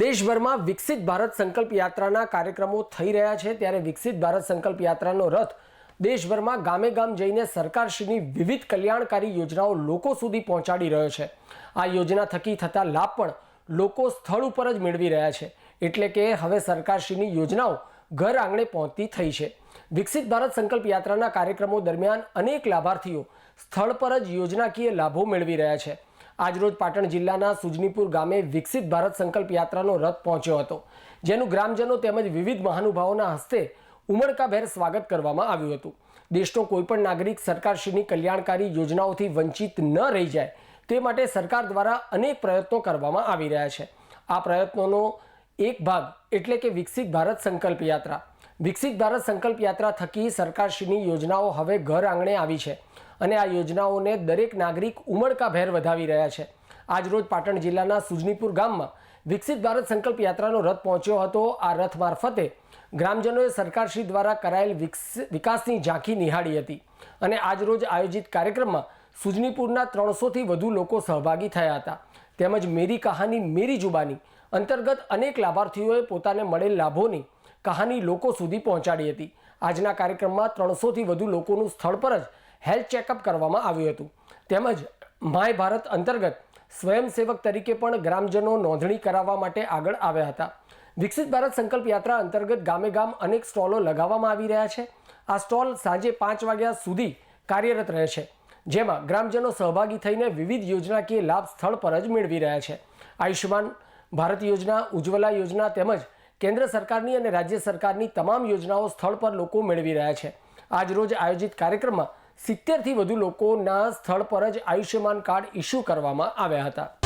દેશભરમાં વિકસિત ભારત સંકલ્પ યાત્રાના કાર્યક્રમો થઈ રહ્યા છે ત્યારે વિકસિત ભારત સંકલ્પ યાત્રાનો રથ દેશભરમાં ગામે ગામ જઈને સરકારશ્રીની વિવિધ કલ્યાણકારી યોજનાઓ લોકો સુધી પહોંચાડી રહ્યો છે. આ યોજના થકી થતા લાભ પણ લોકો સ્થળ ઉપર જ મેળવી રહ્યા છે. એટલે કે હવે સરકારશ્રીની યોજનાઓ ઘર આંગણે પહોંચતી થઈ છે. વિકસિત ભારત સંકલ્પ યાત્રાના કાર્યક્રમો દરમિયાન અનેક લાભાર્થીઓ સ્થળ પર જ યોજનાકીય લાભો મેળવી રહ્યા છે. આજરોજ પાટણ જિલ્લાના સુજનીપુર ગામે વિકસિત ભારત સંકલ્પ યાત્રાનો રથ પહોંચ્યો હતો, જેનું ગ્રામજનો તેમજ વિવિધ મહાનુભાવોના હસ્તે ઉમળકાભેર સ્વાગત કરવામાં આવ્યું હતું. દેશનો કોઈપણ નાગરિક સરકારશ્રીની કલ્યાણકારી યોજનાઓથી વંચિત ન રહી જાય તે માટે સરકાર દ્વારા અનેક પ્રયત્નો કરવામાં આવી રહ્યા છે. આ પ્રયત્નોનો એક ભાગ એટલે કે વિકસિત ભારત સંકલ્પ યાત્રા. વિકસિત ભારત સંકલ્પ યાત્રા થકી સરકારશ્રીની યોજનાઓ હવે ઘર આંગણે આવી છે. અને આ યોજનાઓને દરેક નાગરિક ઉમળકાભેર વધાવી રહ્યા છે. આજરોજ પાટણ જિલ્લાના સુજનીપુર ગામમાં વિકસિત ભારત સંકલ્પ યાત્રાનો રથ પહોંચ્યો હતો. આ રથ મારફતે ગ્રામજનોએ સરકારશ્રી દ્વારા કરાયેલ વિકસ- વિકાસની ઝાંખી નિહાળી હતી. અને આજરોજ આયોજિત કાર્યક્રમમાં સુજનીપુરના ત્રણસોથી વધુ લોકો સહભાગી થયા હતા. તેમજ મેરી કહાની મેરી જુબાની અંતર્ગત અનેક લાભાર્થીઓએ પોતાને મળેલ લાભોની કહાની લોકો સુધી પહોંચાડી હતી. આજના કાર્યક્રમમાં ત્રણસોથી વધુ લોકોનું સ્થળ પર જ હેલ્થ ચેકઅપ કરવામાં આવ્યું હતું. તેમજ માય ભારત અંતર્ગત સ્વયંસેવક તરીકે પણ ગ્રામજનો નોંધણી કરાવવા માટે આગળ આવ્યા હતા. વિકસિત ભારત સંકલ્પ યાત્રા અંતર્ગત ગામે ગામ અનેક સ્ટોલો લગાવવામાં આવી રહ્યા છે. આ સ્ટોલ સાંજે પાંચ વાગ્યા સુધી કાર્યરત રહે છે. જેમાં ગ્રામજનો સહભાગી થઈને વિવિધ યોજનાકીય લાભ સ્થળ પર જ મેળવી રહ્યા છે. આયુષ્યમાન ભારત યોજના, ઉજ્જવલા યોજના તેમજ કેન્દ્ર સરકારની અને રાજ્ય સરકારની તમામ યોજનાઓ સ્થળ પર લોકો મેળવી રહ્યા છે. આજ રોજ આયોજિત કાર્યક્રમમાં સિત્તેરથી વધુ લોકોના સ્થળ પર જ આયુષ્યમાન કાર્ડ ઇસ્યુ કરવામાં આવ્યા હતા.